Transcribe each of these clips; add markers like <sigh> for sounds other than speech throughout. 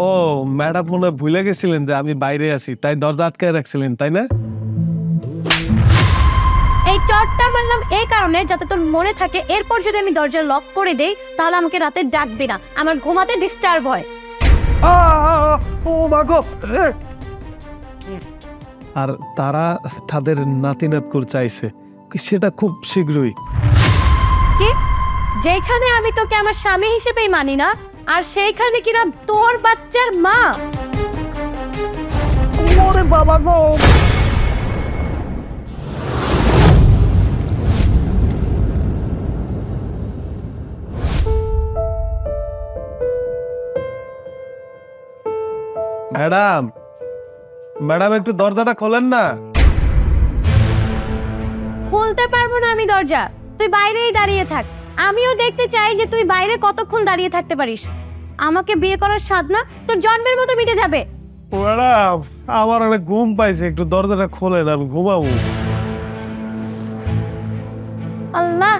ও madam মনে হয় ভুলে গেছিলেন যে আমি বাইরে আছি তাই দরজা আটকায় রাখছিলেন তাই না? এই চটটা এই কারণে যাতে তোর মনে থাকে এরপর যদি আমি দরজা লক করে দেই তাহলে আমাকে রাতে ডাকবি না আমার ঘুমাতে ডিস্টার্ব হয়। আ, আ, আ, ও মা আর তারা তাদের নাতি নাতকুর চাইছে সেটা খুব শীঘ্রই। কি? যেখানে আমি তোকে আমার স্বামী হিসেবেই মানি না আর সেইখানে কিনা তোর বাচ্চার মা। ওরে বাবা গো। ম্যাডাম ম্যাডাম একটু দরজাটা খোলেন না। খুলতে পারব না আমি দরজা। তুই বাইরেই দাঁড়িয়ে থাক। আমিও দেখতে চাই যে তুই বাইরে কতক্ষণ দাঁড়িয়ে থাকতে পারিস। আমাকে বিয়ে করার স্বাদ না তোর জন্মের মতো মিটে যাবে। ম্যাডাম আমার অনেক ঘুম পাইছে একটু দরজাটা খোলেন আমি ঘুমাবো। আল্লাহ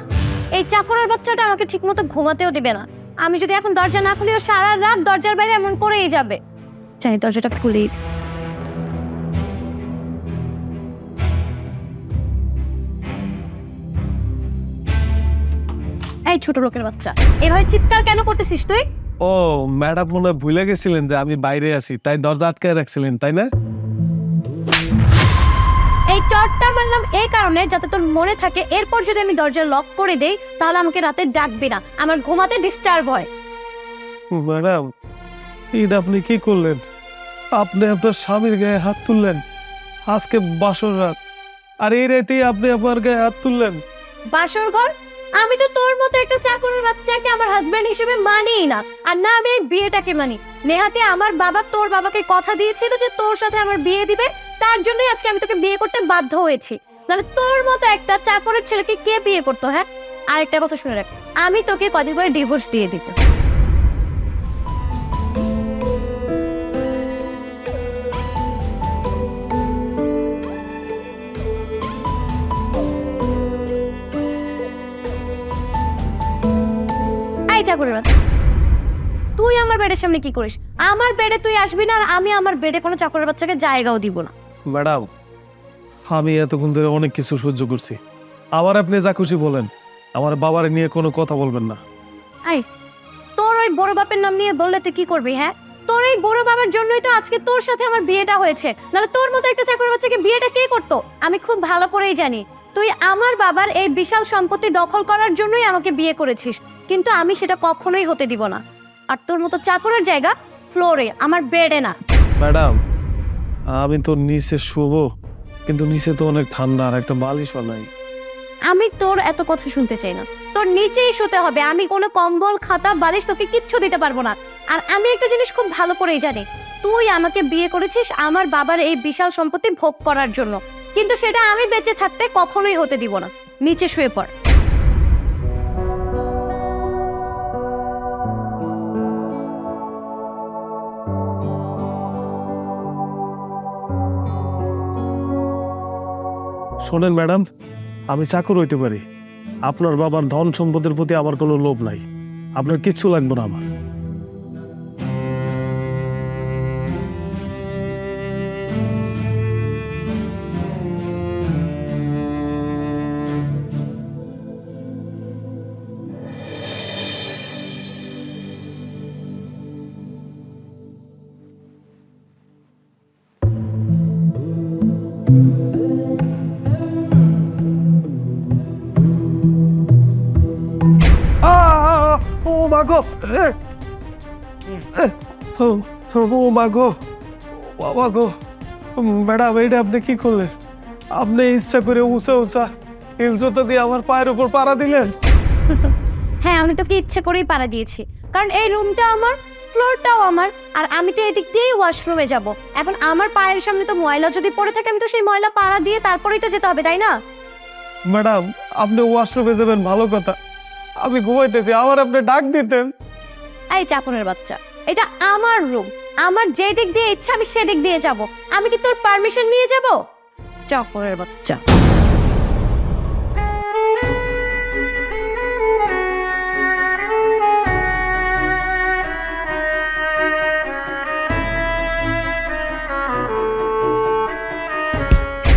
এই চাকরের বাচ্চাটা আমাকে ঠিকমতো ঘুমাতেও দিবে না। আমি যদি এখন দরজা না খুলিও সারা রাত দরজার বাইরে এমন করেই যাবে। চাই দরজাটা খুলি এই ছোট লোকের বাচ্চা। এভাবে চিৎকার কেন করতেছিস তুই? ও ম্যাডাম মনে ভুলে গেছিলেন যে আমি বাইরে আছি তাই দরজা আটকায় রাখছিলেন তাই না? এই চটটা মারলাম এই কারণে যাতে তোর মনে থাকে এরপর যদি আমি দরজা লক করে দেই তাহলে আমাকে রাতে ডাকবি না। আমার ঘুমাতে ডিস্টার্ব হয়। ম্যাডাম ঈদ আপনি কি করলেন? আপনি আপনার স্বামীর গায়ে হাত তুললেন। আজকে বাসর রাত। আর এই রাতেই আপনি আপনার গায়ে হাত তুললেন। বাসর ঘর? আমি তো তোর মতো একটা চাকরের বাচ্চাকে আমার হাজবেন্ড হিসেবে মানিই না। আর না, আমি এই বিয়েটাকে মানি। নেহাতে আমার বাবা তোর বাবাকে কথা দিয়েছিল যে তোর সাথে আমার বিয়ে দিবে, তার জন্যই আজকে আমি তোকে বিয়ে করতে বাধ্য হয়েছি। নাহলে তোর মতো একটা চাকরের ছেলেকে কে বিয়ে করতো হ্যাঁ? আরেকটা কথা শুনে রাখ, আমি তোকে কদিন পরে ডিভোর্স দিয়ে দিব। চাকরের বাচ্চা তুই আমার বেডের সামনে কি করিস? আমার বেডে তুই আসবি না আর আমি আমার বেডে কোনো চাকরের বাচ্চাকে জায়গাও দিব না। ম্যাডাম আমি এতক্ষণ ধরে অনেক কিছু সহ্য করছি। আবার আপনি যা খুশি বলেন আমার বাবার নিয়ে কোনো কথা বলবেন না। আই তোর ওই বড় বাপের নাম নিয়ে বললে তুই কি করবি হ্যাঁ? তোর এই বড় বাবার জন্যই তো আজকে তোর সাথে আমার বিয়েটা হয়েছে। নাহলে তোর মতো একটা চাকরের বাচ্চাকে বিয়েটা কে করতো? আমি খুব ভালো করেই জানি। তুই আমার বাবার এই বিশাল সম্পত্তি দখল করার জন্যই আমাকে বিয়ে করেছিস। কিন্তু আমি সেটা কখনোই হতে দিব না। আর তোর মতো চাকরের জায়গা ফ্লোরে আমার বেডে না। ম্যাডাম আমি তো নিচে শুভ কিন্তু নিচে তো অনেক ঠান্ডা আর একটা বালিশ নাই। আমি তোর এত কথা শুনতে চাই না। তোর নিচেই শুতে হবে। আমি কোনো কম্বল খাতা বালিশ তোকে কিচ্ছু দিতে পারব না। আর আমি একটা জিনিস খুব ভালো করেই জানি। তুই আমাকে বিয়ে করেছিস আমার বাবার এই বিশাল সম্পত্তি ভোগ করার জন্য। কিন্তু সেটা আমি বেঁচে থাকতে কখনোই হতে দিব না। নিচে শুয়ে পড়। শোনেন ম্যাডাম, আমি চাকর হইতে পারি। আপনার বাবার ধন সম্পদের প্রতি আমার কোনো লোভ নাই। আপনার কিচ্ছু লাগবে না আমার। ও মা গো এ, এ, ও, মা গো বাবা গো ম্যাডাম এইটা আপনি কি করলেন? আপনি ইচ্ছা করে উঁচা উঁচা হিল জুতো দিয়ে আমার পায়ের উপর পাড়া দিলেন? হ্যাঁ আমি তোকে ইচ্ছে করেই পাড়া দিয়েছি। কারণ এই রুমটা আমার ফ্লোরটাও আমার আর আমি তো এদিক দিয়েই ওয়াশরুমে যাব। এখন আমার পায়ের সামনে তো ময়লা যদি পড়ে থাকে আমি তো সেই ময়লা পাড়া দিয়ে তারপরেই তো যেতে হবে তাই না? ম্যাডাম আপনি ওয়াশরুমে যাবেন ভালো কথা। আমি ঘুমাইতেছি আমার আপনি ডাক দিতেন। এই চাকনের বাচ্চা এটা আমার রুম। আমার যে দিক দিয়ে ইচ্ছা আমি সেদিক দিয়ে যাব। আমি কি তোর পারমিশন নিয়ে যাব? চাকরের বাচ্চা।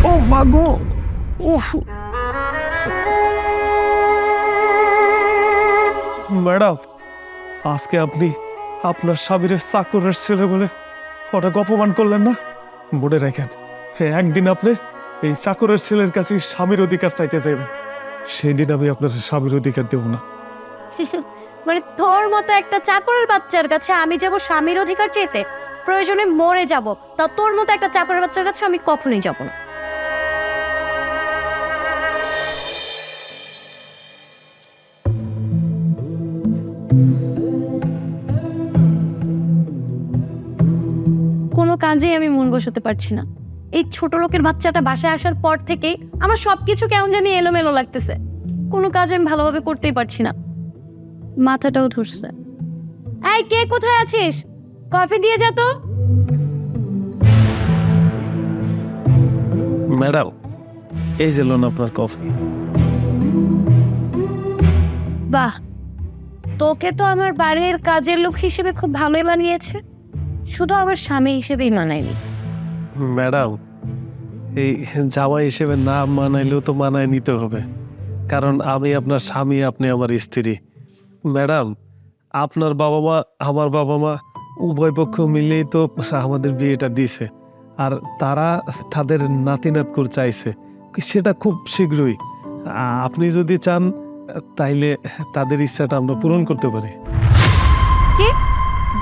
ও মাগো ও ম্যাডাম, আজকে আপনি আপনার স্বামীর চাকরের ছেলে বলে ওটাকে অপমান করলেন না? মনে রাখেন একদিন আপনি এই চাকরের ছেলের কাছে স্বামীর অধিকার চাইতে যাবেন সেই দিন আমি আপনার স্বামীর অধিকার দেব না। <laughs> মানে তোর মতো একটা চাকরের বাচ্চার কাছে আমি যাব স্বামীর অধিকার চেতে প্রয়োজনে মরে যাব, তা তোর মতো একটা চাকরের বাচ্চার কাছে আমি কখনোই যাব না। কোনো কাজেই আমি মন বসাতে পারছি না। এই ছোট লোকের বাচ্চাটা বাসায় আসার পর থেকেই আমার সবকিছু কেমন জানি এলোমেলো লাগতেছে। কোনো কাজ আমি ভালোভাবে করতেই পারছি না। মাথাটাও ধরছে। এই কে কোথায় আছিস? কফি দিয়ে যা তো। ম্যাডাম এই যে লোন আপনার কফি। বাহ তোকে তো আমার বাড়ির কাজের লোক হিসেবে খুব ভালোই মানিয়েছে। শুধু আমার স্বামী হিসেবেই মানায়নি। ম্যাডাম, এই জামাই হিসেবে না মানাইলেও তো মানায় নিতে হবে। কারণ আমি আপনার স্বামী, আপনি আমার স্ত্রী। ম্যাডাম, আপনার বাবা মা আমার বাবা মা উভয় পক্ষ মিলেই তো আমাদের বিয়েটা দিছে। আর তারা তাদের নাতি নাতকুর চাইছে। সেটা খুব শীঘ্রই। আপনি যদি চান, তাইলে তাদের ইচ্ছাটা আমরা পূরণ করতে পারি।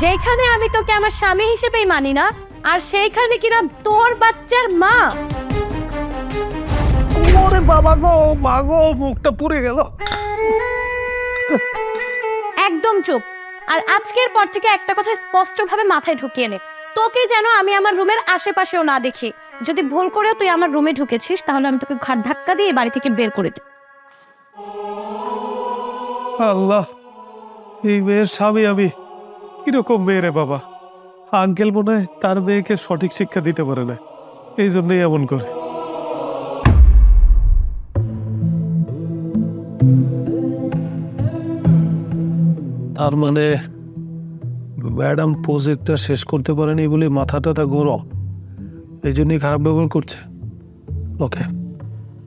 যেখানে আমি তোকে আমার স্বামী হিসেবেই মানি না আর সেইখানে কিনা তোর বাচ্চার মা। ওরে বাবা গো মা গো মুখটা পুড়ে গেল। একদম চুপ। আর আজকের পর থেকে একটা কথা স্পষ্টভাবে মাথায় ঢুকিয়ে নে। তোকে যেন আমি আমার রুমের আশেপাশেও না দেখি। যদি ভুল করেও তুই আমার রুমে ঢুকেছিস তাহলে আমি তোকে ঘাট ধাক্কা দিয়ে বাড়ি থেকে বের করে দেব আল্লাহ এই মেয়ের স্বামী আমি কীরকম মেয়ে রে বাবা? আঙ্কেল মনে হয় তার মেয়েকে সঠিক শিক্ষা দিতে পারে না। এই জন্যই এমন করে। তার মানে ম্যাডাম প্রজেক্টটা শেষ করতে পারেনি বলে মাথাটা তা গরম। এই জন্যই খারাপ ব্যবহার করছে। ওকে,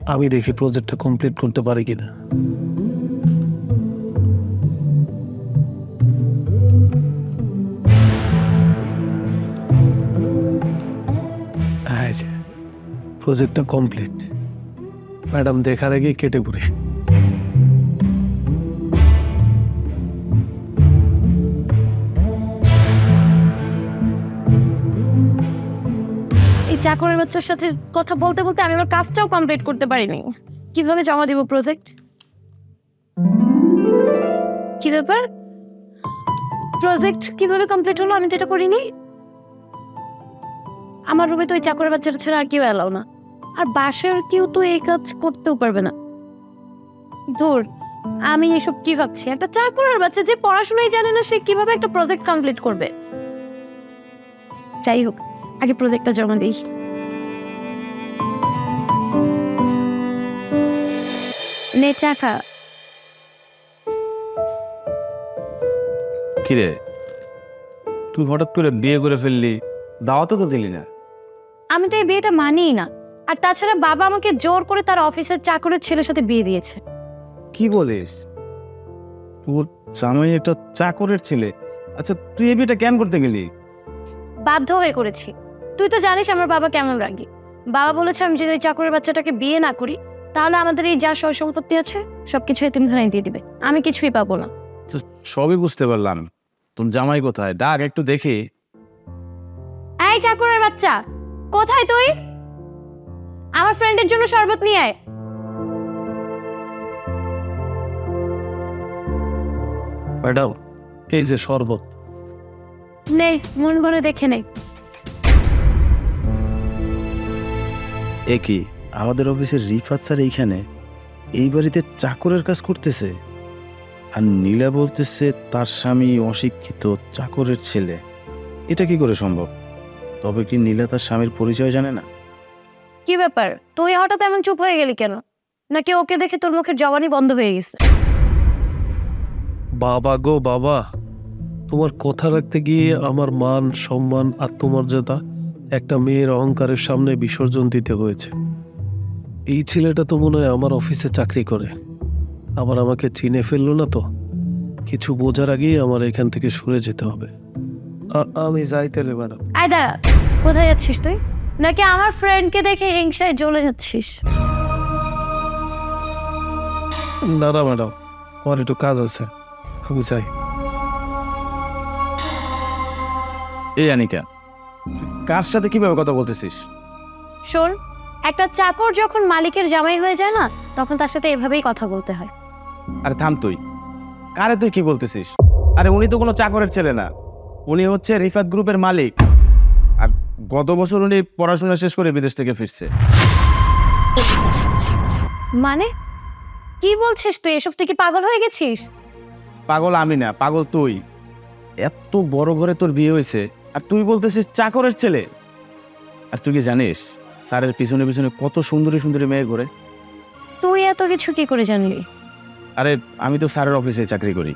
আমি দেখি প্রজেক্টটা কমপ্লিট করতে পারি কিনা। প্রজেক্টটা কমপ্লিট ম্যাডাম দেখার আগে কেটে পড়ি। এই চাকরের বাচ্চার সাথে কথা বলতে বলতে আমি আমার কাজটাও কমপ্লিট করতে পারিনি। কীভাবে জমা দিব প্রজেক্ট কি ব্যাপার? প্রজেক্ট কীভাবে কমপ্লিট হলো? আমি তো এটা করিনি আমার রুমে তো ওই চাকরের বাচ্চাটা ছাড়া আর কেউ এলাও না। আর বাসার কেউ তো এই কাজ করতেও পারবে না। ধর আমি এসব কি ভাবছি? একটা চাকরের বাচ্চা যে পড়াশোনাই জানে না সে কীভাবে একটা প্রজেক্ট কমপ্লিট করবে? যাই হোক আগে প্রজেক্টটা জমা দিই। নে চা খা। কিরে? তুই হঠাৎ করে বিয়ে করে ফেললি দাওয়াতও তো দিলি না। আমি তো এই বিয়েটা মানিই না। আর তাছাড়া বাবা আমাকে জোর করে তার অফিসের চাকরের ছেলের সাথে বিয়ে দিয়েছে। কি বলিস? তোর জামাই একটা চাকরের ছেলে। আচ্ছা তুই এই বিয়েটা কেন করতে গেলি? বাধ্য হয়ে করেছি। তুই তো জানিস আমার বাবা কেমন রাগি। বাবা বলেছে আমি যদি ওই চাকরের বাচ্চাটাকে বিয়ে না করি তাহলে আমাদের এই যা সয় সম্পত্তি আছে সবকিছু এতিমখানায় দিয়ে দিবে। আমি কিছুই পাবো না। তো সবই বুঝতে পারলাম। তোর জামাই কোথায়? ডাক একটু দেখি। এই চাকরের বাচ্চা কোথায় তুই? আমার ফ্রেন্ডের জন্য শরবত নিয়ে আয়। ম্যাডাম এই যে শরবত। নে মন ভরে দেখে নে। এ কি আমাদের অফিসের রিফাত স্যার এইখানে? এই বাড়িতে চাকরের কাজ করতেছে? আর নীলা বলতেছে তার স্বামী অশিক্ষিত চাকরের ছেলে। এটা কি করে সম্ভব? তবে কি নীলা তার স্বামীর পরিচয় জানে না? কি ব্যাপার? তুই হঠাৎ এমন চুপ হয়ে গেলি কেন? নাকি ওকে দেখে তোর মুখের জবানি বন্ধ হয়ে গেছে? বাবা গো বাবা তোমার কথা রাখতে গিয়ে আমার মান সম্মান আত্মমর্যাদা একটা মেয়ের অহংকারের সামনে বিসর্জন দিতে হয়েছে। এই ছেলেটা তো মনে হয় আমার অফিসে চাকরি করে। আবার আমাকে চিনে ফেলল না তো? কিছু বোঝার আগেই আমার এখান থেকে সরে যেতে হবে। আমি যাই তাহলে ম্যাডাম। আয় দাঁড়া কোথায় যাচ্ছিস তুই? নাকি আমার ফ্রেন্ডকে দেখে হিংসায় জ্বলে যাচ্ছিস? না ম্যাডাম আমার একটু কাজ আছে। আমি যাই। এই আনিকা কার সাথে কীভাবে কথা বলতেছিস? শোন একটা চাকর যখন মালিকের জামাই হয়ে যায় না তখন তার সাথে এভাবেই কথা বলতে হয়। আরে থাম তুই। কারে তুই কি বলতেছিস? আরে উনি তো কোনো চাকরের ছেলে না। উনি হচ্ছে রিফাত গ্রুপের মালিক। গত বছর উনি পড়াশোনা শেষ করে বিদেশ থেকে ফিরছে। মানে? কি বলছিস তুই? এসব তুই কি পাগল হয়ে গেছিস? পাগল আমি না পাগল তুই। এত বড় ঘরে তোর বিয়ে হয়েছে আর তুই বলতেছিস চাকরের ছেলে। আর তুই কি জানিস স্যারের পিছনে পিছনে কত সুন্দরী সুন্দরী মেয়ে ঘরে? তুই এত কিছু কি করে জানলি? আরে আমি তো স্যারের অফিসে চাকরি করি।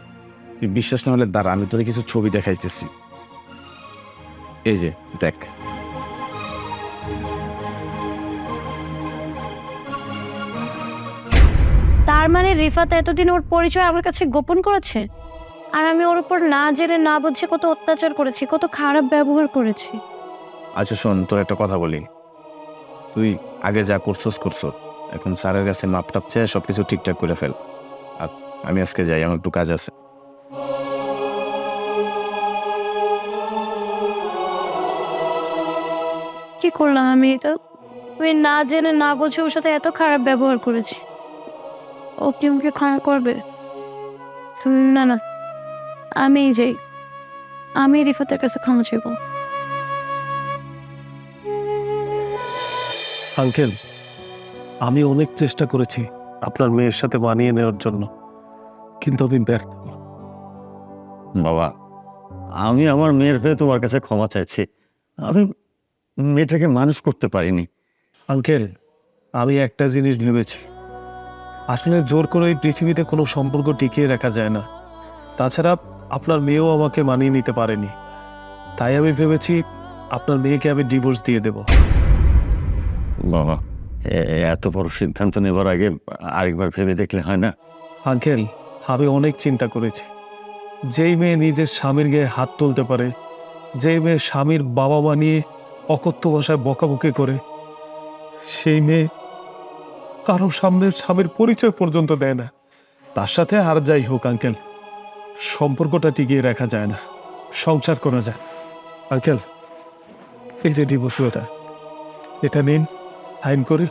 তুই বিশ্বাস না হলে দাঁড়া আমি তোর কিছু ছবি দেখাইতেছি। এই যে দেখ। তার মানে রিফাত এতদিন ওর পরিচয় আমার কাছে গোপন করেছে? আর আমি ওর উপর না জেনে না বুঝে কত অত্যাচার করেছি কত খারাপ ব্যবহার করেছি? আচ্ছা শোন তোর একটা কথা বলি। তুই আগে যা করছস করছ। এখন স্যারের কাছে মাপ টাপ চেয়ে সব কিছু ঠিকঠাক করে ফেল। আর আমি আজকে যাই আমার একটু কাজ আছে। কি করলাম আমি? এটা আমি না জেনে না বুঝে ওর সাথে এত খারাপ ব্যবহার করেছি। ও কি আমাকে ক্ষমা করবে? না না। আমি যাই। আমি রিফাতের কাছে ক্ষমা চাইব আঙ্কেল আমি অনেক চেষ্টা করেছি আপনার মেয়ের সাথে মানিয়ে নেওয়ার জন্য কিন্তু আমি ব্যর্থ। বাবা আমি আমার মেয়ের হয়ে তোমার কাছে ক্ষমা চাইছি। আমি মেয়েটাকে মানুষ করতে পারিনি। আঙ্কেল আমি একটা জিনিস ভেবেছি। আসলে জোর করে এই পৃথিবীতে কোনো সম্পর্ক টিকিয়ে রাখা যায় না। তাছাড়া আপনার মেয়েও আমাকে মানিয়ে নিতে পারেনি। তাই আমি ভেবেছি আপনার মেয়েকে আমি ডিভোর্স দিয়ে দেব। বাবা এত বড় সিদ্ধান্ত নেবার আগে আরেকবার ভেবে দেখলে হয় না? আঙ্কেল আমি অনেক চিন্তা করেছি। যেই মেয়ে নিজের স্বামীর গায়ে হাত তুলতে পারে যেই মেয়ে স্বামীর বাবা মা নিয়ে অকথ্য ভাষায় বকাবকি করে। সেই মেয়ে কারও সামনে স্বামীর পরিচয় পর্যন্ত দেয় না। তার সাথে আর যাই হোক, আঙ্কেল। সম্পর্কটা টিকিয়ে রাখা যায় না। সংসার করা যায়। আঙ্কেল, এই যে ডিভোর্স এটা নিন সাইন করে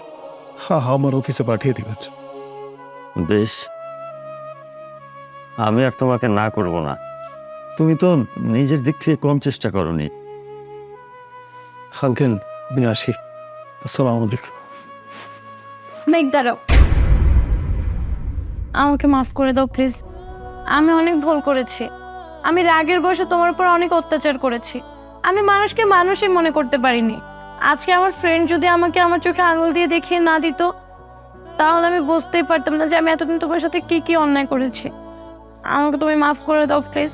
আমার অফিসে পাঠিয়ে দিবেন। বেশ। আমি আর তোমাকে না করব না। তুমি তো নিজের দিক থেকে কম চেষ্টা করনি। আঙ্কেল আমি আসি আসসালামু মেঘ দাঁড়াও আমাকে মাফ করে দাও প্লিজ আমি অনেক ভুল করেছি আমি রাগের বসে তোমার উপর অনেক অত্যাচার করেছি আমি মানুষকে মানুষই মনে করতে পারিনি আজকে আমার ফ্রেন্ড যদি আমাকে আমার চোখে আঙুল দিয়ে দেখিয়ে না দিত তাহলে আমি বুঝতেই পারতাম না যে আমি এতদিন তোমার সাথে কি কি অন্যায় করেছি আমাকে তুমি মাফ করে দাও প্লিজ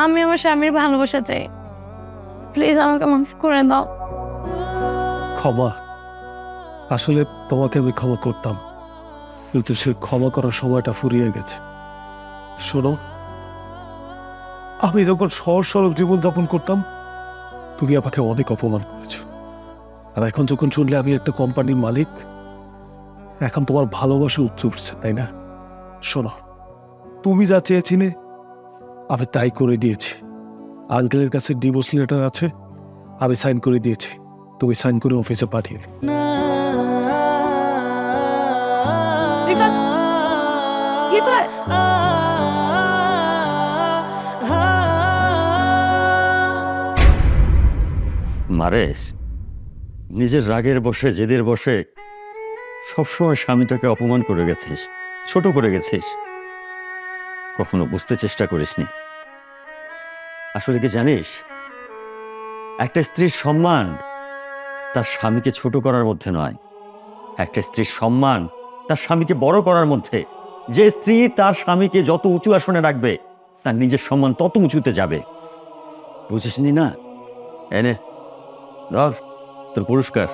আমি আমার স্বামীর ভালোবাসা চাই প্লিজ আমাকে মাফ করে দাও। ক্ষমা। আসলে তোমাকে আমি ক্ষমা করতাম, কিন্তু সে ক্ষমা করার সময়টা ফুরিয়ে গেছে। শোনো, আমি যখন সহজ সরল জীবনযাপন করতাম, তুমি আমাকে অনেক অপমান করেছ। আর এখন যখন শুনলে আমি একটা কোম্পানির মালিক, এখন তোমার ভালোবাসা উচ্চ উঠছে, তাই না? শোনো, তুমি যা চেয়েছিলে, আমি তাই করে দিয়েছি। আঙ্কেলের কাছে ডিভোর্স লেটার আছে আমি সাইন করে দিয়েছি। তুমি সাইন করে অফিসে পাঠিয়ে মারেস নিজের রাগের বসে জেদের বসে সবসময় স্বামীটাকে অপমান করে গেছিস ছোট করে গেছিস। কখনো বুঝতে চেষ্টা করিসনি। আসলে কি জানিস? একটা স্ত্রীর সম্মান তার স্বামীকে ছোট করার মধ্যে নয়। একটা স্ত্রীর সম্মান তার স্বামীকে বড় করার মধ্যে। যে স্ত্রী তার স্বামীকে যত উঁচু আসনে রাখবে, তার নিজের সম্মান তত উঁচুতে যাবে। বুঝিসনি না? এনে, ধর, তোর পুরস্কার।